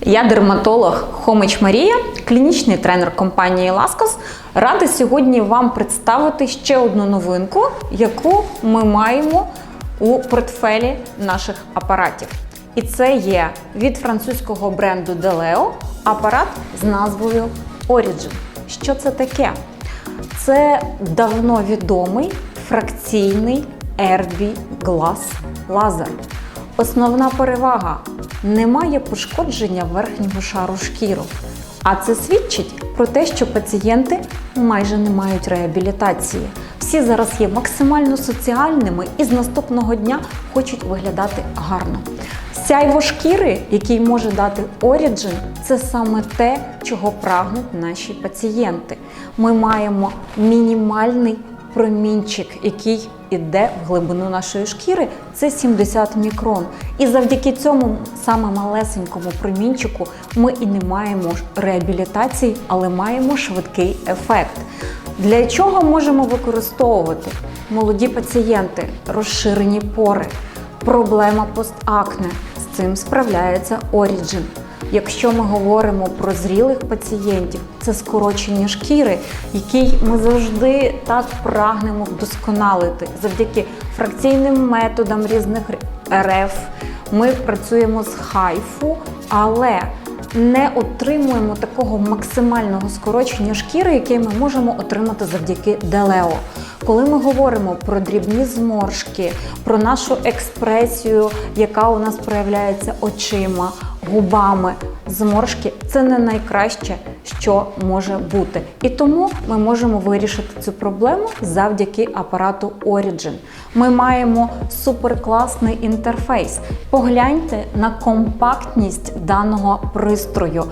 Я дерматолог Хомич Марія, клінічний тренер компанії Ласкос. Рада сьогодні вам представити ще одну новинку, яку ми маємо у портфелі наших апаратів. І це є від французького бренду Deleo апарат з назвою Origin. Що це таке? Це давно відомий фракційний RB Glass лазер. Основна перевага немає пошкодження верхнього шару шкіру. А це свідчить про те, що пацієнти майже не мають реабілітації. Всі зараз є максимально соціальними і з наступного дня хочуть виглядати гарно. Сяйво шкіри, який може дати Origin, це саме те, чого прагнуть наші пацієнти. Ми маємо мінімальний промінчик, який іде в глибину нашої шкіри, це 70 мікрон. І завдяки цьому саме малесенькому промінчику ми і не маємо реабілітації, але маємо швидкий ефект. Для чого можемо використовувати молоді пацієнти, розширені пори, проблема постакне. З цим справляється Origin. Якщо ми говоримо про зрілих пацієнтів, це скорочення шкіри, який ми завжди так прагнемо вдосконалити завдяки фракційним методам різних РФ. Ми працюємо з хайфу, але не отримуємо такого максимального скорочення шкіри, яке ми можемо отримати завдяки Делео. Коли ми говоримо про дрібні зморшки, про нашу експресію, яка у нас проявляється очима, губами, зморшки це не найкраще, що може бути. І тому ми можемо вирішити цю проблему завдяки апарату Origin. Ми маємо суперкласний інтерфейс. Погляньте на компактність даного пристрою.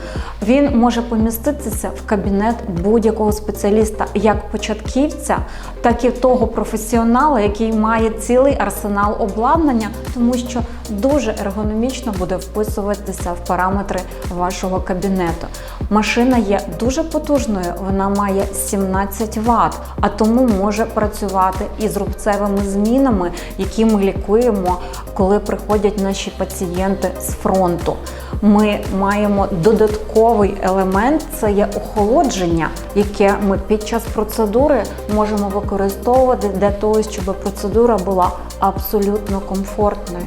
Він може поміститися в кабінет будь-якого спеціаліста, як початківця, так і того професіонала, який має цілий арсенал обладнання, тому що дуже ергономічно буде вписуватися в параметри вашого кабінету. Машина є дуже потужною, вона має 17 Вт, а тому може працювати із рубцевими змінами, які ми лікуємо, коли приходять наші пацієнти з фронту. Ми маємо додатковий елемент це є охолодження, яке ми під час процедури можемо використовувати для того, щоб процедура була абсолютно комфортною.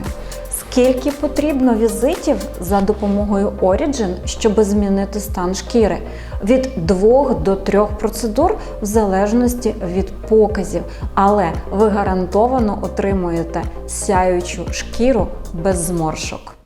Скільки потрібно візитів за допомогою Origin, щоб змінити стан шкіри? Від 2 до 3 процедур в залежності від показів. Але ви гарантовано отримуєте сяючу шкіру без зморшок.